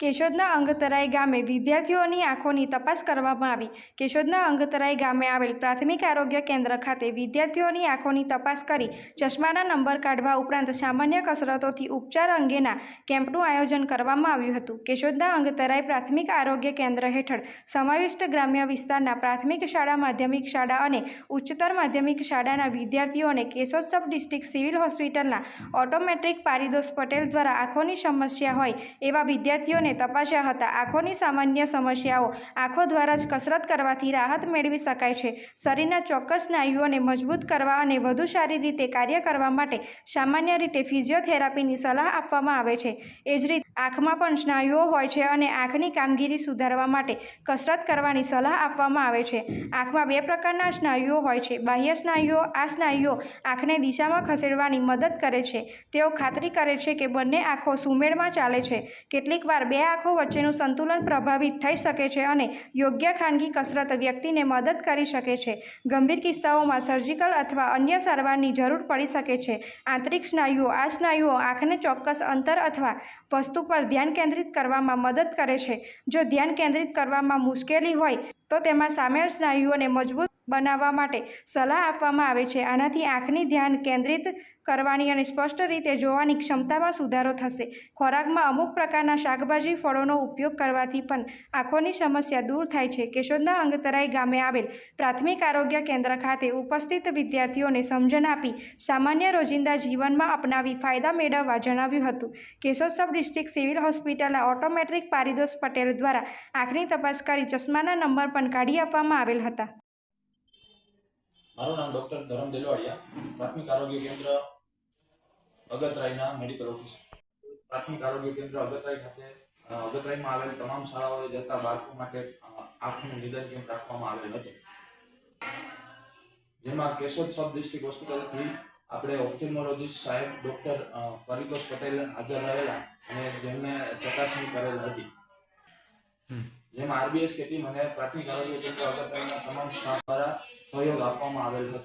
કેશોદના અંગતરાઈ ગામે વિદ્યાર્થીઓની આંખોની તપાસ કરવામાં આવી. કેશોદના અંગતરાઈ ગામે આવેલ પ્રાથમિક આરોગ્ય કેન્દ્ર ખાતે વિદ્યાર્થીઓની આંખોની તપાસ કરી ચશ્માના નંબર કાઢવા ઉપરાંત સામાન્ય કસરતોથી ઉપચાર અંગેના કેમ્પનું આયોજન કરવામાં આવ્યું હતું. કેશોદના અંગતરાઈ પ્રાથમિક આરોગ્ય કેન્દ્ર હેઠળ સમાવિષ્ટ ગ્રામ્ય વિસ્તારના પ્રાથમિક શાળા, માધ્યમિક શાળા અને ઉચ્ચતર માધ્યમિક શાળાના વિદ્યાર્થીઓને કેશોદ સબ ડિસ્ટ્રિક્ટ સિવિલ હોસ્પિટલના ઓટોમેટ્રિક પારિદોષ પટેલ દ્વારા આંખોની સમસ્યા હોય એવા વિદ્યાર્થીઓને તપાસ્યા હતા. આંખોની સામાન્ય સમસ્યાઓ આંખો દ્વારા જ કસરત કરવાથી રાહત મેળવી શકાય છે. શરીરના ચોક્કસ સ્નાયુઓને મજબૂત કરવા અને વધુ સારી રીતે કાર્ય કરવા માટે સામાન્ય રીતે ફિઝિયોથેરાપીની સલાહ આપવામાં આવે છે. એ જ રીતે આંખમાં પણ સ્નાયુઓ હોય છે અને આંખની કામગીરી સુધારવા માટે કસરત કરવાની સલાહ આપવામાં આવે છે. આંખમાં બે પ્રકારના સ્નાયુઓ હોય છે. બાહ્ય સ્નાયુઓ, આ સ્નાયુઓ આંખને દિશામાં ખસેડવાની મદદ કરે છે. તેઓ ખાતરી કરે છે કે બંને આંખો સુમેળમાં ચાલે છે. કેટલીક વાર બે આંખો વચ્ચેનું સંતુલન પ્રભાવિત થઈ શકે છે અને યોગ્ય ખાનગી કસરત વ્યક્તિને મદદ કરી શકે છે. ગંભીર કિસ્સાઓમાં સર્જિકલ અથવા અન્ય સારવારની જરૂર પડી શકે છે. આંતરિક સ્નાયુઓ આ સ્નાયુઓ આંખને ચોક્કસ અંતર અથવા વસ્તુ પર ધ્યાન કેન્દ્રિત કરવામાં મદદ કરે છે. જો ધ્યાન કેન્દ્રિત કરવામાં મુશ્કેલી હોય, તો તેમાં સામેલ સ્નાયુઓને મજબૂત બનાવવા માટે સલાહ આપવામાં આવે છે. આનાથી આંખની ધ્યાન કેન્દ્રિત કરવાની અને સ્પષ્ટ રીતે જોવાની ક્ષમતામાં સુધારો થશે. ખોરાકમાં અમુક પ્રકારના શાકભાજી ફળોનો ઉપયોગ કરવાથી પણ આંખોની સમસ્યા દૂર થાય છે. કેશોદના અંગતરાઈ ગામે આવેલ પ્રાથમિક આરોગ્ય કેન્દ્ર ખાતે ઉપસ્થિત વિદ્યાર્થીઓને સમજણ આપી સામાન્ય રોજિંદા જીવનમાં અપનાવી ફાયદા મેળવવા જણાવ્યું હતું. કેશોદ સબ ડિસ્ટ્રિક્ટ સિવિલ હોસ્પિટલના ઓટોમેટ્રિક પારિદોષ પટેલ દ્વારા આંખની તપાસ કરી ચશ્માના નંબર પણ કાઢી આપવામાં આવેલ હતા. મારું નામ ડોક્ટર ધરમ દેલવાડિયા પ્રાથમિક આરોગ્ય કેન્દ્ર અગતરાયના મેડિકલ ઓફિસર પ્રાથમિક આરોગ્ય કેન્દ્ર અગતરાય ખાતે અગતરાયમાં આવેલ તમામ શાળાઓએ જતા બાળકો માટે આંખનું નિદાન કેમ્પ રાખવામાં આવેલ હતો. જેમાં કેશોદ સબ ડિસ્ટ્રિક્ટ હોસ્પિટલથી આપણે ઓપ્થેમોલોજીસ્ટ સાહેબ ડોક્ટર પરિતોષ પટેલ હાજર રહેલા અને જેમને ચકાસણી કરેલ હતી. જેમાં આરબીએસ કે ટીમ અને પ્રાથમિક આરોગ્ય કેન્દ્ર અગતરાયના તમામ સ્ટાફ દ્વારા સહયોગ આપવામાં આવેલ હતો